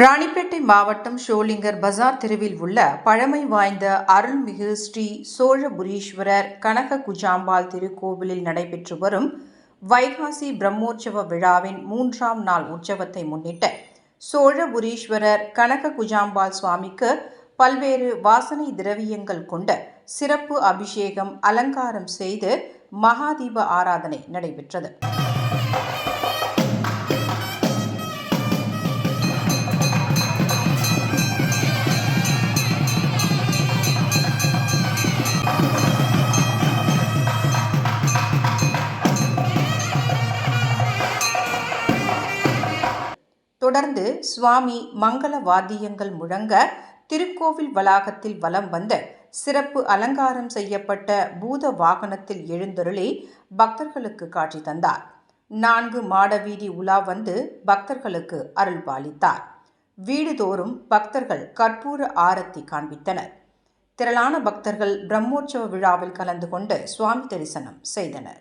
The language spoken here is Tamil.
ராணிப்பேட்டை மாவட்டம் ஷோலிங்கர் பஜார் தெருவில் உள்ள பழமை வாய்ந்த அருள்மிகு ஸ்ரீ சோழபுரீஸ்வரர் கனக குஜாம்பாள் திருக்கோவிலில் நடைபெற்று வரும் வைகாசி பிரம்மோற்சவ விழாவின் மூன்றாம் நாள் உற்சவத்தை முன்னிட்டு சோழபுரீஸ்வரர் கனக குஜாம்பாள் சுவாமிக்கு பல்வேறு வாசனை திரவியங்கள் கொண்ட சிறப்பு அபிஷேகம் அலங்காரம் செய்து மகாதீப ஆராதனை நடைபெற்றது. தொடர்ந்து சுவாமி மங்கள வாத்தியங்கள் முழங்க திருக்கோவில் வளாகத்தில் வலம் வந்த சிறப்பு அலங்காரம் செய்யப்பட்ட பூத வாகனத்தில் எழுந்தருளி பக்தர்களுக்கு காட்சி தந்தார். நான்கு மாட வீதி உலா வந்து பக்தர்களுக்கு அருள் பாலித்தார் வீடுதோறும் பக்தர்கள் கற்பூர ஆரத்தி காண்பித்தனர். திரளான பக்தர்கள் பிரம்மோற்சவ விழாவில் கலந்து கொண்டு சுவாமி தரிசனம் செய்தனர்.